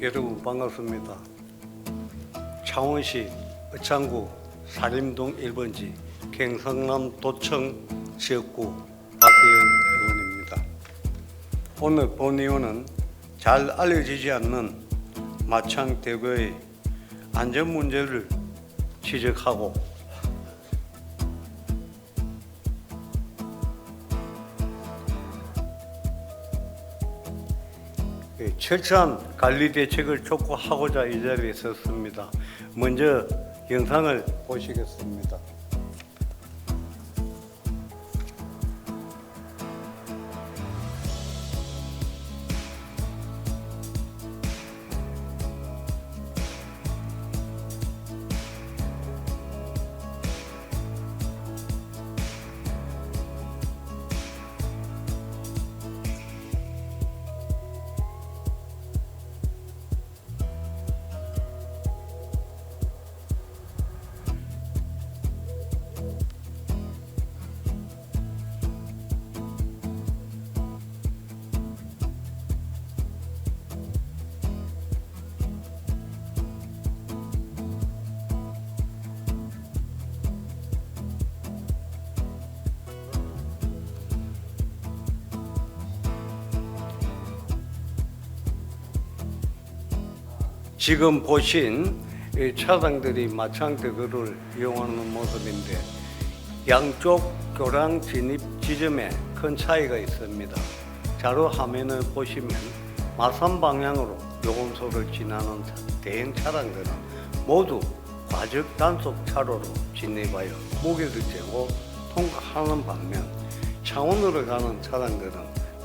여러분 반갑습니다. 창원시 의창구 사림동 1번지 경성남 도청 지역구 박혜영 의원입니다. 오늘 본 의원은 잘 알려지지 않는 마창 대교의 안전 문제를 지적하고 철저한 관리 대책을 촉구하고자 이 자리에 섰습니다. 먼저 영상을 보시겠습니다. 지금 보신 이 차량들이 마창대교를 이용하는 모습인데 양쪽 교량 진입 지점에 큰 차이가 있습니다. 자료 화면을 보시면 마산 방향으로 요금소를 지나는 대형 차량들은 모두 과적 단속 차로로 진입하여 무게를 재고 통과하는 반면 창원으로 가는 차량들은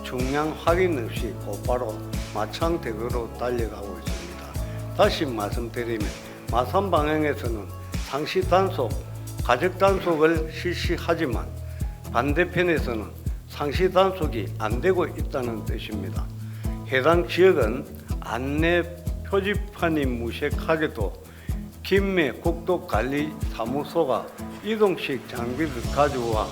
중량 확인 없이 곧바로 마창대교로 달려가고 있습니다. 다시 말씀드리면 마산 방향에서는 상시 단속, 가적 단속을 실시하지만 반대편에서는 상시 단속이 안 되고 있다는 뜻입니다. 해당 지역은 안내 표지판이 무색하게도 김매 국도관리사무소가 이동식 장비를 가져와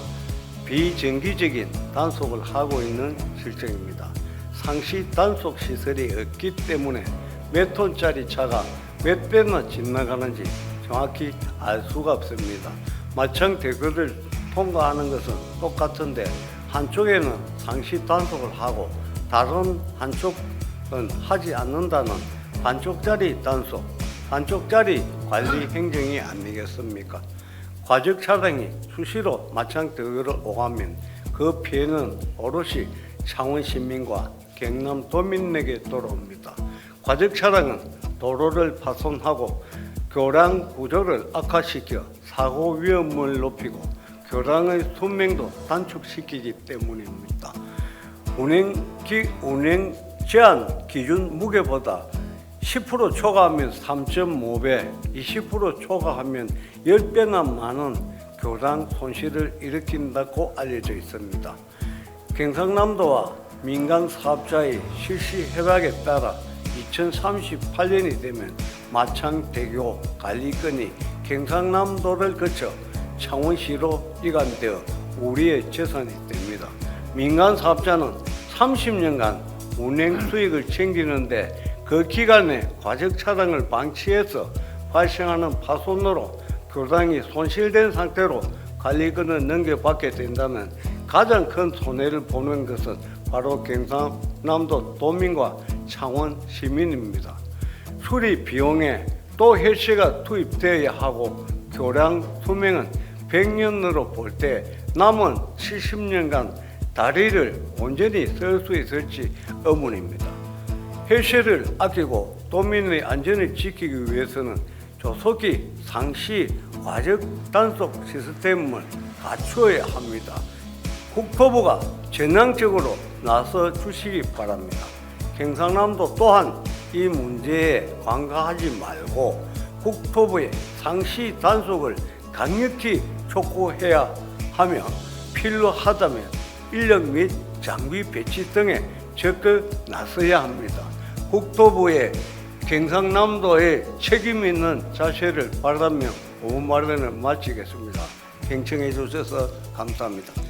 비정기적인 단속을 하고 있는 실정입니다. 상시 단속 시설이 없기 때문에 몇 톤짜리 차가 몇 배나 지나가는지 정확히 알 수가 없습니다. 마창 대교를 통과하는 것은 똑같은데 한쪽에는 상시 단속을 하고 다른 한쪽은 하지 않는다는 반쪽짜리 단속, 반쪽짜리 관리 행정이 아니겠습니까? 과적 차량이 수시로 마창 대교를 오가면 그 피해는 오롯이 창원 시민과 경남 도민에게 돌아옵니다. 과적 차량은 도로를 파손하고 교량 구조를 악화시켜 사고 위험을 높이고 교량의 수명도 단축시키기 때문입니다. 운행 기 운행 제한 기준 무게보다 10% 초과하면 3.5배, 20% 초과하면 10배나 많은 교량 손실을 일으킨다고 알려져 있습니다. 경상남도와 민간 사업자의 실시 협약에 따라 2038년이 되면 마창대교 관리권이 경상남도를 거쳐 창원시로 이관되어 우리의 재산이 됩니다. 민간 사업자는 30년간 운행 수익을 챙기는데 그 기간에 과적 차량을 방치해서 발생하는 파손으로 교당이 손실된 상태로 관리권을 넘겨받게 된다면 가장 큰 손해를 보는 것은 바로 경상남도 도민과 창원 시민입니다. 수리 비용에 또 헬스가 투입되어야 하고 교량 수명은 100년으로 볼 때 남은 70년간 다리를 온전히 쓸 수 있을지 의문입니다. 헬스를 아끼고 도민의 안전을 지키기 위해서는 조속히 상시 과적 단속 시스템을 갖추어야 합니다. 국토부가 전향적으로 나서 주시기 바랍니다. 경상남도 또한 이 문제에 관가하지 말고 국토부의 상시 단속을 강력히 촉구해야 하며 필요하다면 인력 및 장비 배치 등에 적극 나서야 합니다. 국토부의 경상남도의 책임 있는 자세를 바라며 오후 말에는 마치겠습니다. 경청해 주셔서 감사합니다.